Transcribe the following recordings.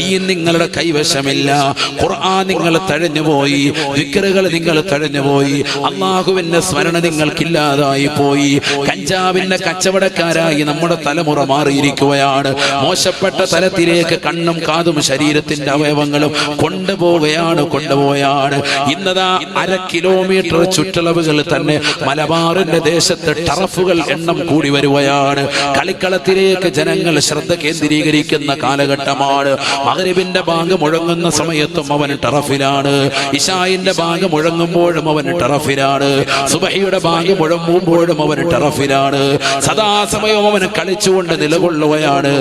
ദീൻ നിങ്ങളുടെ കൈവശമില്ല. ഖുർആൻ നിങ്ങൾ തഴഞ്ഞുപോയി. വിക്കറുകൾ നിങ്ങൾ തഴഞ്ഞുപോയി. അള്ളാഹുവിന്റെ സ്മരണ നിങ്ങൾക്കില്ലാതായി പോയി. കഞ്ചാവിന്റെ കച്ചവടക്കാരായി നമ്മുടെ തലമുറ മാറിയിരിക്കുകയാണ്. മോശപ്പെട്ട തലത്തിലേക്ക് കണ്ണും കാതും ശരീരത്തിന്റെ അവയവങ്ങളും കൊണ്ടുപോവുകയാണ് കൊണ്ടുപോവുകയാണ്. ഇന്നതാ അര കിലോമീറ്റർ ചുറ്റളവുകൾ തന്നെ മലബാറിന്റെ ദേശത്ത് ടറഫുകൾ എണ്ണം കൂടി വരുകയാണ്. കളിക്കളത്തിലേക്ക് ജനങ്ങൾ ശ്രദ്ധ കേന്ദ്രീകരിക്കുന്ന കാലഘട്ടമാണ്. മകരിബിന്റെ ബാങ്ക് മുഴങ്ങുന്ന സമയത്തും അവൻ ടറഫിലാണ്. ഇഷായിന്റെ ബാങ്ക് മുഴങ്ങുമ്പോഴും അവൻ ടറഫിലാണ്. സുബഹിയുടെ ബാങ്ക് മുഴങ്ങുമ്പോഴും അവൻ ടറഫിലാണ്. സദാസമയവും അവൻ കളിച്ചുകൊണ്ട് നിലകൊള്ളുകയാണ്.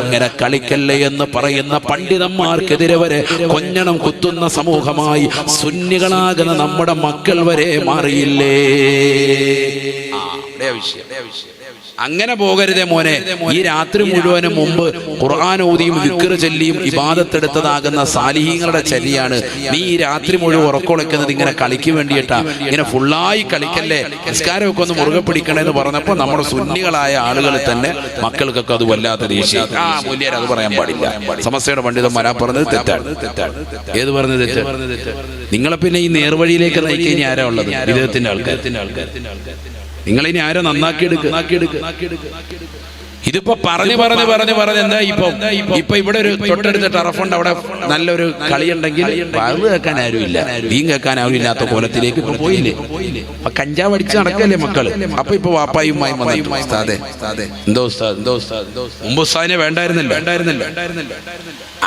അങ്ങനെ കളിക്കല്ലേ എന്ന് പറയുന്ന പണ്ഡിതന്മാർക്കെതിരെ വരെ കൊഞ്ഞണം കുത്തുന്ന സമൂഹമായി സുന്നികളാകുന്ന നമ്മുടെ മക്കൾ വരെ മാറിയില്ലേ? വിഷയം. അങ്ങനെ പോകരുതേ മോനെ. ഈ രാത്രി മുഴുവനും മുമ്പ് ഖുർആൻ ഓതിയും വിക്ര ചൊല്ലിയും ഇബാദത്തെടുത്തതാകുന്ന സാലിഹീങ്ങളുടെ ചര്യാണ്. നീ ഈ രാത്രി മുഴുവൻ ഉറക്കൊളിക്കുന്നത് ഇങ്ങനെ കളിക്ക് വേണ്ടിയിട്ടാ. ഇങ്ങനെ ഫുള്ളായി കളിക്കല്ലേ? നിസ്കാരമൊക്കെ ഒന്ന് മുറുകെ പിടിക്കണമെന്ന് പറഞ്ഞപ്പോൾ നമ്മുടെ സുന്നികളായ ആളുകൾ തന്നെ മക്കൾക്കൊക്കെ അത് വല്ലാത്ത ദേഷ്യം. ആ മൂല്യർ അത് പറയാൻ പാടില്ല. സമസ്തയുടെ പണ്ഡിതന്മാരാ പറഞ്ഞത് തെറ്റാണ്. തെറ്റാണ് ഏത് പറഞ്ഞത് തെറ്റ്? നിങ്ങളെ പിന്നെ ഈ നേർവഴിയിലേക്ക് ഉള്ളത് ആരാ ഉള്ളത്? വിധത്തിന്റെ ആൾക്കാർ നിങ്ങളിനി ആരെ നന്നാക്കി ഇതിപ്പോ പറഞ്ഞു പറഞ്ഞു പറഞ്ഞു പറഞ്ഞു എന്താ ഇപ്പൊ? ഇപ്പൊ? ഇവിടെ ഒരു തൊട്ടടുത്ത ടറഫുണ്ട് അവിടെ നല്ലൊരു കളിയുണ്ടെങ്കിൽ അത് കേൾക്കാൻ ഇല്ല വീം കേൾക്കാൻ ആരും ഇല്ലാത്ത കോലത്തിലേക്ക് ഇപ്പൊ പോയില്ലേ? അപ്പൊ കഞ്ചാവ് അടിച്ച് നടക്കല്ലേ മക്കൾ? അപ്പൊ ഇപ്പൊ വാപ്പായും ഉമ്മായും വന്നു ഉസ്താദെ. എന്തോ ഉസ്താദ്? എന്തോ ഉസ്താദ്? മുമ്പ് ഉസ്താദിനെ വേണ്ടായിരുന്നല്ലോ. വേണ്ടായിരുന്നല്ലോ.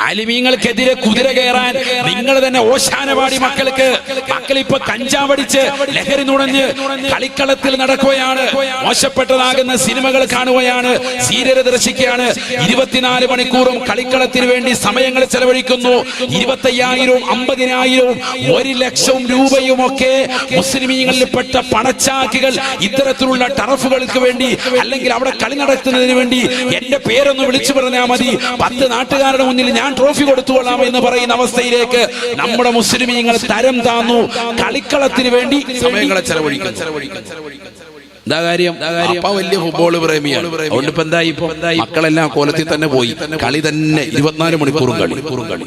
ആലിമീങ്ങൾക്കെതിരെ കുതിര കയറാൻ നിങ്ങൾ തന്നെ ഓശാനവാടി മക്കൾക്ക്. മക്കൾ ഇപ്പൊ കഞ്ചാവടിച്ച് ലഹരി നുണഞ്ഞ് കളിക്കളത്തിൽ നടക്കുകയാണ്. മോശപ്പെട്ടതാകുന്ന സിനിമകൾ കാണുകയാണ്. സീരിയൽ ദർശിക്കുകയാണ്. ഇരുപത്തിനാല് മണിക്കൂറും കളിക്കളത്തിന് വേണ്ടി സമയങ്ങൾ ചെലവഴിക്കുന്നു. ഇരുപത്തയ്യായിരവും അമ്പതിനായിരവും ഒരു ലക്ഷവും രൂപയും ഒക്കെ മുസ്ലിമീങ്ങളിൽപ്പെട്ട പണച്ചാക്കികൾ ഇത്തരത്തിലുള്ള ടറഫുകൾക്ക് വേണ്ടി അല്ലെങ്കിൽ അവിടെ കളി നടത്തുന്നതിന് വേണ്ടി എന്റെ പേരൊന്ന് വിളിച്ചു പറഞ്ഞാൽ മതി. പത്ത് നാട്ടുകാരുടെ മുന്നിൽ ഞാൻ ട്രോഫി കൊടുത്തുകൊള്ളാം എന്ന് പറയുന്ന അവസ്ഥയിലേക്ക് നമ്മുടെ മുസ്ലിമീങ്ങൾ തരം താന്നു. കളിക്കളത്തിന് വേണ്ടി സമയങ്ങളെ ചെലവഴിക്കുന്നു. എന്താ കാര്യം? അപ്പ വലിയ ഫുട്ബോൾ പ്രേമിയാണ്. അതുകൊണ്ട് ഇപ്പൊ എന്തായി ഇപ്പൊ? മക്കളെല്ലാം കോലത്തിൽ തന്നെ പോയി. കളി തന്നെ ഇരുപത്തിനാല് മണിക്കൂറും കളി. കളി.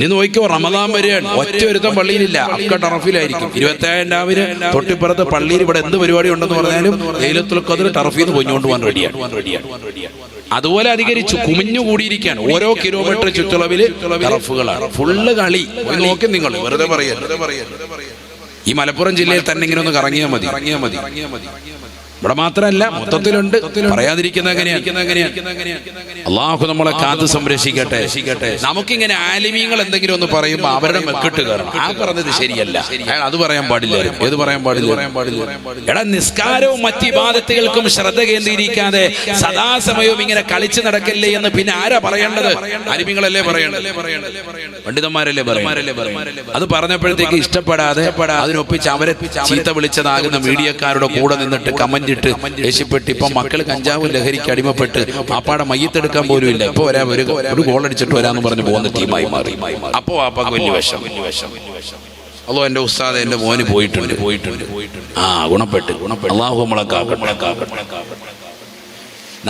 നീ നോക്കിയോ റമദാൻ വരെയാണ്. ഒറ്റ ഒരുത്തം പള്ളിയിലില്ല. അക്ക ടറഫിലായിരിക്കും. ഇരുപത്തി ഏഴാം രാവിലെ തൊട്ടിപ്പുറത്ത് പള്ളിയിൽ ഇവിടെ എന്ത് പരിപാടി ഉണ്ടെന്ന് പറഞ്ഞാലും ലൈലത്തുൽ ഖദർ ടറഫിൽ നിന്ന് പൊഞ്ഞുകൊണ്ട് പോകാൻ റെഡിയാണ്. അതുപോലെ അധികരിച്ചു കുമിഞ്ഞു കൂടിയിരിക്കുകയാണ്. ഓരോ കിലോമീറ്റർ ചുറ്റളവിൽ ടറഫുകളാണ്. ഫുള്ള് കളി. നോക്കി നിങ്ങൾ വെറുതെ പറയരുത്. ഈ മലപ്പുറം ജില്ലയിൽ തന്നെ ഇങ്ങനെ ഒന്ന് കറങ്ങിയാൽ മതി. ഇറങ്ങിയാൽ മതി. ഇവിടെ മാത്രമല്ല മൊത്തത്തിലുണ്ട്. പറയാതിരിക്കുന്ന അള്ളാഹു നമ്മളെ കാത്തു സംരക്ഷിക്കട്ടെ. നമുക്കിങ്ങനെ ആലിമീങ്ങൾ എന്തെങ്കിലും ഒന്ന് പറയുമ്പോ അവരുടെ മെക്കിട്ട് കയറണം. ആ പറഞ്ഞത് ശരിയല്ല. അയാൾ അത് പറയാൻ പാടില്ല. ഏത് പറയാൻ പാടില്ല? പറയാൻ പാടില്ല. എടാ നിസ്കാരവും മറ്റു ഇബാദത്തുകൾക്കും ശ്രദ്ധ കേന്ദ്രീകരിക്കാതെ സദാസമയവും ഇങ്ങനെ കളിച്ചു നടക്കല്ലേ എന്ന് പിന്നെ ആരാ പറയേണ്ടത്? ആലിമീങ്ങളല്ലേ പറയേണ്ടത്? പണ്ഡിതന്മാരല്ലേ പറയുന്നത് അത് പറഞ്ഞപ്പോഴത്തേക്ക് ഇഷ്ടപ്പെടാതെ അതിനൊപ്പിച്ച് അവരെ ചീത്ത വിളിച്ചതാകുന്ന മീഡിയക്കാരുടെ കൂടെ നിന്നിട്ട് കമന്റ് ഇട്ട് ദേഷ്യപ്പെട്ട് ഇപ്പൊ മക്കൾ കഞ്ചാവ് ലഹരിക്ക് അടിമപ്പെട്ട് പാപ്പാടെ മയ്യത്തെടുക്കാൻ പോലും ഇല്ല. ഇപ്പൊ വരാ ഒരു ഒരു ഗോൾ അടിച്ചിട്ട് വരാന്ന് പറഞ്ഞ് പോകുന്ന ടീമായി മാറി. അപ്പോ അതോ എന്റെ ഉസ്താദ് എന്റെ മോന് പോയിട്ടുണ്ട്. പോയിട്ടുണ്ട് ആ ഗുണപ്പെട്ട്. ഗുണപ്പെട്ട്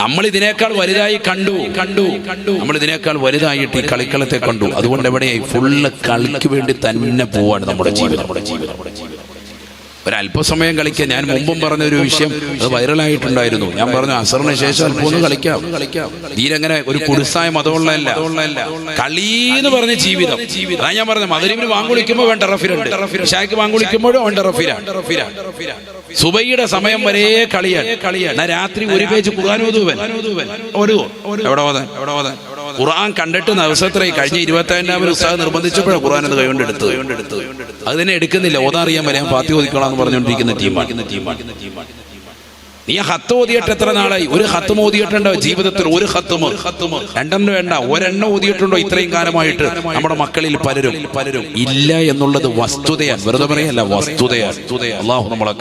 നമ്മൾ ഇതിനേക്കാൾ വലുതായി കണ്ടു. കണ്ടു കണ്ടു നമ്മൾ ഇതിനേക്കാൾ വലുതായിട്ട് ഈ കളിക്കളത്തെ കണ്ടു. അതുകൊണ്ട് എവിടെയായി? ഫുള്ള് കളിക്ക് വേണ്ടി തന്നെ പോവാണ് നമ്മുടെ ജീവിതം നമ്മുടെ ജീവിതം നമ്മുടെ ജീവിതം. ഒരല്പസമയം കളിക്കാം ഞാൻ മുമ്പും പറഞ്ഞ ഒരു വിഷയം അത് വൈറലായിട്ടുണ്ടായിരുന്നു. ഞാൻ പറഞ്ഞു അസറിന് ശേഷം അല്പം ഒന്ന് കളിക്കാം. കളിക്കാം. അങ്ങനെ ഒരു കുടിസായ മതമുള്ളതല്ല. കളി എന്ന് പറഞ്ഞ ജീവിതം. അതാ ഞാൻ പറഞ്ഞു മധുരിമിന് വാങ്ങുളിക്കുമ്പോൾ വേണ്ട റഫിരുണ്ട് ഷാക്ക് വാങ്ങുളിക്കുമ്പോഴും വേണ്ട റഫിരാണ് സുബൈയുടെ സമയം വരെ കളിയാണ്. കളിയാണ്. രാത്രി ഒരു പേജ് കുറാനൂതുവൻ ഒരു എവിടെ ഓതാൻ? എവിടെ ഓതാൻ? ഖുർആൻ കണ്ടിട്ട് നവസത്ര കഴിഞ്ഞ ഇരുപത്തി അഞ്ചാമത് ഉത്സാഹം നിർബന്ധിച്ചപ്പോഴാണ് ഖുർആൻ അത് കൈകൊണ്ട് എടുത്തത് അതിനെ എടുക്കുന്നില്ല. ഓതാറിയാൻ വരെ ഞാൻ പാത്തി ഓതിക്കോളാം എന്ന് പറഞ്ഞുകൊണ്ടിരിക്കുന്ന ടീമാണ്. ടീമാണ്. നീ ഹത്ത് ഓതിയിട്ട് എത്ര നാളായി? ഒരു ഹത്തും ഓതിയിട്ടുണ്ടോ ജീവിതത്തിൽ ഒരു ഹത്തുമോ രണ്ടെണ്ണം വേണ്ട ഒരെണ്ണം ഓതിയിട്ടുണ്ടോ ഇത്രയും കാലമായിട്ട് നമ്മുടെ മക്കളിൽ പലരും. പലരും ഇല്ല എന്നുള്ളത് വസ്തുതയാണ്. വെറുതെ പറയല്ല വസ്തുതയാണ്. അള്ളാഹു നമ്മളെ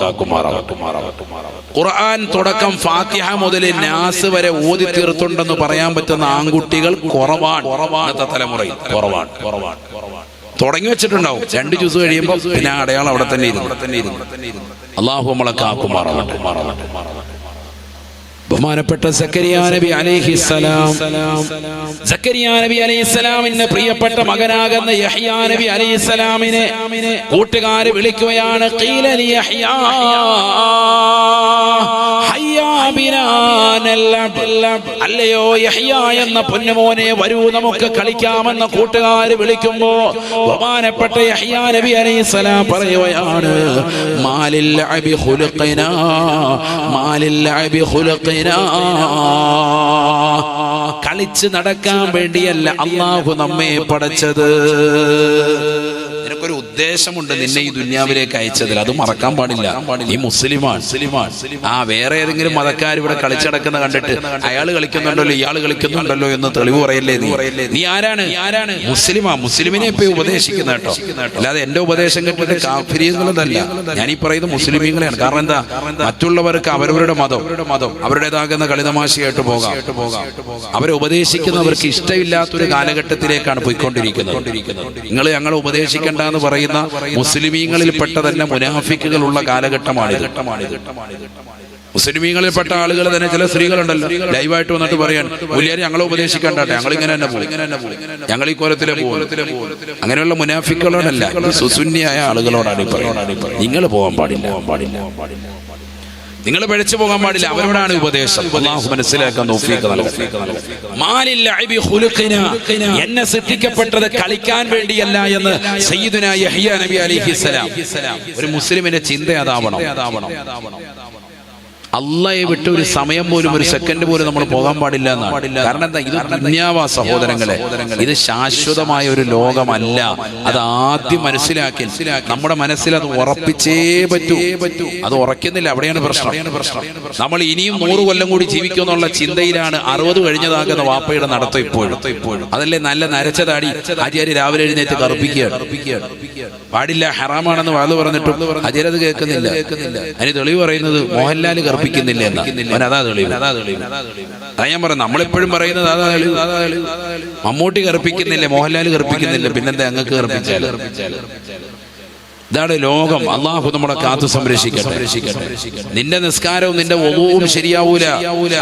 ഖുർആൻ തുടക്കം ഫാത്തിഹ മുതൽ നാസ് വരെ ഓതി തീർത്തുണ്ടെന്ന് പറയാൻ പറ്റുന്ന ആൺകുട്ടികൾ കുറവാണ്. കുറവാണ് തലമുറയിൽ. കുറവാണ് കുറവാണ്. തുടങ്ങി വെച്ചിട്ടുണ്ടാവും. രണ്ട് ജ്യൂസ് കഴിയുമ്പോൾ പിന്നെ അടയാളം അവിടെ തന്നെ ഇരുന്നു. അള്ളാഹു നമ്മളെ കാക്കുമാറാവട്ടെ. ബഹുമാനപ്പെട്ട സക്കരിയ നബി അലൈഹിസ്സലാം സക്കരിയ നബി അലൈഹിസ്സലാമിന്റെ പ്രിയപ്പെട്ട മകനാകുന്ന യഹ്യാ നബി അലൈഹിസ്സലാമിനെ കൂട്ടുകാര് വിളിക്കുകയാണ് ഖീല ലി യഹ്യാ. അല്ലയോ യഹ്യ എന്ന പൊന്നുമോനെ വരൂ നമുക്ക് കളിക്കാമെന്ന കൂട്ടുകാര് വിളിക്കുമ്പോ ബഹുമാനപ്പെട്ട യഹ്യ നബി അലൈഹിസ്സലാം പറയുകയാണ് മാലിൽ അബി ഖുലുഖിനാ മാലിൽ അബി ഖുലുഖിനാ. കളിച്ച് നടക്കാൻ വേണ്ടിയല്ല അള്ളാഹു നമ്മെ പടച്ചത്. ഉദ്ദേശമുണ്ട് നിന്നെ ഈ ദുന്യാവിലേക്ക് അയച്ചതിൽ. അത് മറക്കാൻ പാടില്ല. ഈ മുസ്ലിമാണ്. ആ വേറെ ഏതെങ്കിലും മതക്കാർ ഇവിടെ കളിച്ചടക്കുന്ന കണ്ടിട്ട് അയാൾ കളിക്കുന്നുണ്ടല്ലോ ഇയാൾ കളിക്കുന്നുണ്ടല്ലോ എന്ന് തെളിവ് പറയല്ലേ നീ? നീ ആരാണ്? ആരാണ് മുസ്ലിമാ. മുസ്ലിമിനെ ഇപ്പൊ ഉപദേശിക്കുന്ന കേട്ടോ. അല്ലാതെ എന്റെ ഉപദേശം കേട്ടിട്ട് കാഫിരിയെന്നുള്ളതല്ല ഞാൻ ഈ പറയുന്നത് മുസ്ലിമീങ്ങളെയാണ്. കാരണം എന്താ? മറ്റുള്ളവർക്ക് അവരവരുടെ മതം അവരുടേതാകുന്ന കളിതമാശയായിട്ട് പോകാം. അവരെ ഉപദേശിക്കുന്നവർക്ക് ഇഷ്ടമില്ലാത്തൊരു കാലഘട്ടത്തിലേക്കാണ് പോയിക്കൊണ്ടിരിക്കുന്നത്. നിങ്ങൾ ഞങ്ങൾ ഉപദേശിക്കേണ്ട എന്ന് പറയുന്ന മുസ്ലിമീങ്ങളിൽ പെട്ട തന്നെ മുനാഫിക്കുകളുള്ള മുസ്ലിമീങ്ങളിൽ മുസ്ലിമീങ്ങളിൽപ്പെട്ട ആളുകൾ തന്നെ ചില സ്ത്രീകളുണ്ടല്ലോ. ലൈവായിട്ട് വന്നിട്ട് പറയാൻ മുല്യാരി ഞങ്ങളെ ഉപദേശിക്കണ്ടാട്ടെ? ഞങ്ങൾ ഇങ്ങനെ തന്നെ പോകും. ഞങ്ങൾ ഈ കോലത്തിലെ പോകും. അങ്ങനെയുള്ള മുനാഫിക്കുകളോടല്ല ഇത് സുസുന്യായ ആളുകളോടാണ് ഈ പറയുന്നത്. നിങ്ങൾ പോകാൻ പാടില്ല പാടില്ല. നിങ്ങൾ പിഴച്ചു പോകാൻ പാടില്ല. അവരോടാണ് ഉപദേശം. അള്ളാഹു മനസ്സിലാക്കാൻ. എന്നെ സൃഷ്ടിക്കപ്പെട്ടത് കളിക്കാൻ വേണ്ടിയല്ല എന്ന് സയ്യിദുന യഹ്യ നബി അലിഹിസ്സലാം ഒരു മുസ്ലിമിന്റെ ചിന്ത അതാവണം. അള്ളയെ വിട്ട് ഒരു സമയം പോലും ഒരു സെക്കൻഡ് പോലും നമ്മൾ പോകാൻ പാടില്ല എന്നാണ്. കാരണം എന്താ? ഇത് ദുന്യാവാ സഹോദരങ്ങളെ ഇത് ശാശ്വതമായ ഒരു ലോകമല്ല. അത് ആദ്യം മനസ്സിലാക്കി. നമ്മുടെ മനസ്സിൽ അത് ഉറപ്പിച്ചേ പറ്റൂ. അത് ഉറക്കുന്നില്ല അവിടെയാണ് പ്രശ്നം. പ്രശ്നം. നമ്മൾ ഇനിയും നൂറ് കൊല്ലം കൂടി ജീവിക്കും എന്നുള്ള ചിന്തയിലാണ് അറുപത് കഴിഞ്ഞതാകുന്ന വാപ്പയുടെ നടത്തം ഇപ്പോഴും. ഇപ്പോഴും. അതല്ലേ നല്ല നരച്ച താടി ആചാര്യ രാവിലെ എഴുന്നേറ്റ് കറുപ്പിക്കുകയാണ്. പാടില്ല ഹറാമാണെന്ന് വാത് പറഞ്ഞിട്ടും ആചാര്യ അത് കേൾക്കുന്നില്ല. അതിന് തെളിവ് പറയുന്നത് മോഹൻലാൽ കറുപ്പിക്കുന്നില്ല എന്ന്. അവൻ അതാ തെളിവ്. അതാ ഞാൻ പറഞ്ഞു നമ്മളെപ്പോഴും പറയുന്നത് അതാ തെളിവ്. മമ്മൂട്ടി കറുപ്പിക്കുന്നില്ല മോഹൻലാൽ കറുപ്പിക്കുന്നില്ല പിന്നെന്താ അങ്ങക്ക് കറുപ്പിച്ചാൽ ഇതാണ് ലോകം. അള്ളാഹു നമ്മളെ കാത്തു സംരക്ഷിക്കട്ടെ. നിന്റെ നിസ്കാരവും നിന്റെ ഒവും ശരിയാവൂല.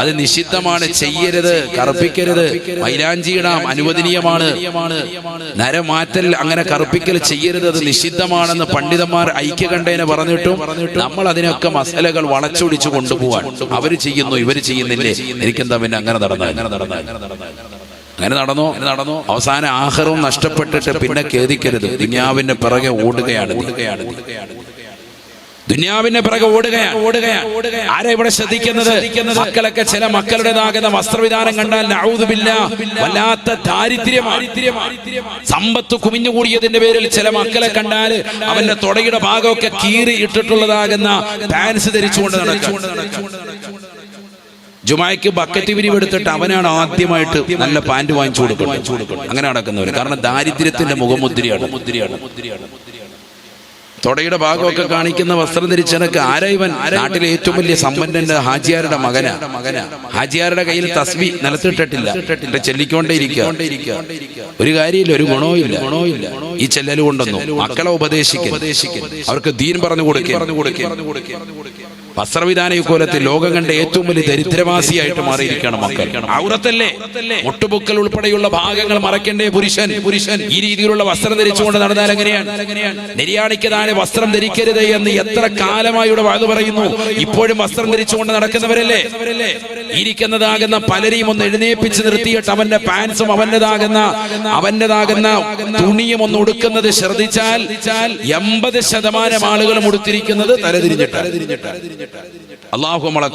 അത് നിഷിദ്ധമാണ് ചെയ്യരുത് കറുപ്പിക്കരുത്. മൈലാഞ്ചിയിടാം അനുവദനീയമാണ്. നരമാറ്റൽ അങ്ങനെ കറുപ്പിക്കൽ ചെയ്യരുത്. അത് നിഷിദ്ധമാണെന്ന് പണ്ഡിതന്മാർ ഐക്യകണ്ഠേനെ പറഞ്ഞിട്ടും നമ്മൾ അതിനൊക്കെ മസലകൾ വളച്ചൊടിച്ചു കൊണ്ടുപോവാൻ. അവർ ചെയ്യുന്നു ഇവർ ചെയ്യുന്നില്ലേ? എനിക്കെന്താ പിന്നെ അങ്ങനെ നടന്ന അങ്ങനെ നടന്ന അങ്ങനെ നടന്നോ. അങ്ങനെ നടന്നോ. അവസാന ആഹാരവും നഷ്ടപ്പെട്ടിട്ട് പിന്നെ ഖേദിക്കരുത്. ദുന്യാവിന്റെ പിറകെ ഓടുകയാണ്. ഓടുകയാണ്. ദുന്യാവിന്റെ പിറകെ ഓടുകയാണ്. ഓടുകയാണ്. ആരാ ഇവിടെ ശ്രദ്ധിക്കുന്നത്? മക്കളൊക്കെ ചില മക്കളുടേതാകുന്ന വസ്ത്രവിധാനം കണ്ടാൽ വല്ലാത്ത ദാരിദ്ര്യം സമ്പത്ത് കുമിഞ്ഞുകൂടിയതിന്റെ പേരിൽ ചില മക്കളെ കണ്ടാൽ അവന്റെ തുടയുടെ ഭാഗമൊക്കെ കീറി ഇട്ടിട്ടുള്ളതാകുന്ന പാൻസ് ധരിച്ചുകൊണ്ട് നടക്കും ജുമായ്ക്ക് ബക്കറ്റ് വിരിവെടുത്തിട്ട് അവനാണ് ആദ്യമായിട്ട് നല്ല പാന്റ് വാങ്ങിച്ചു കൊടുക്കുന്നത്. അങ്ങനെ നടക്കുന്നവര്. കാരണം ദാരിദ്ര്യത്തിന്റെ മുഖമുദ്രയാണ്. മുദ്രയാണ് തൊടയുടെ ഭാഗമൊക്കെ കാണിക്കുന്ന വസ്ത്രം ധരിച്ചനക്ക് ആരാ ഇവൻ നാട്ടിലെ ഏറ്റവും വലിയ സമ്പന്നന്റെ ഹാജിയാരുടെ മകനാ. മകനാ. ഹാജിയാരുടെ കയ്യിൽ തസ്ബി നിലത്തിട്ടിട്ടില്ല. ഇട്ട് ചെല്ലിക്കൊണ്ടേ ഇരിക്കുക. ഒരു കാര്യമില്ല ഒരു ഗുണവും ഇല്ല ഗുണവും ഈ ചെല്ലലും കൊണ്ടൊന്നും മക്കളെ ഉപദേശിക്കും. അവർക്ക് ദീൻ പറഞ്ഞു കൊടുക്കുക കൊടുക്കുക വസ്ത്രവിധാന കോലത്തിൽ ലോകം കണ്ട ഏറ്റവും വലിയ ദരിദ്രവാസിയായിട്ട് മാറിയിരിക്കണം മക്കൾ. ഔറത്തല്ലേ? മുട്ടുപൊക്കൽ ഉൾപ്പെടെയുള്ള ഭാഗങ്ങൾ മറക്കേണ്ടേ പുരുഷൻ. പുരുഷൻ. ഈ രീതിയിലുള്ള വസ്ത്രം ധരിച്ചുകൊണ്ട് നടന്നാൽ എങ്ങനെയാണ്? നിര്യാണിക്ക് താനെ വസ്ത്രം ധരിക്കരുത് എന്ന് എത്ര കാലമായി ഇവിടെ വാഴ്ന്നു പറയുന്നു. ഇപ്പോഴും വസ്ത്രം ധരിച്ചുകൊണ്ട് നടക്കുന്നവരല്ലേ? ഇരിക്കുന്നതാകുന്ന പലരെയും ഒന്ന് എഴുന്നേപ്പിച്ച് നിർത്തിയിട്ട് അവന്റെ പാൻസും അവന്റേതാകുന്ന അവന്റേതാകുന്ന തുണിയും ഒന്ന് ഉടുക്കുന്നത് ശ്രദ്ധിച്ചാൽ എൺപത് ശതമാനം ആളുകളും ഉടുത്തിരിക്കുന്നത് തലതിരിഞ്ഞിട്ട് അള്ളാഹു നമ്മളെ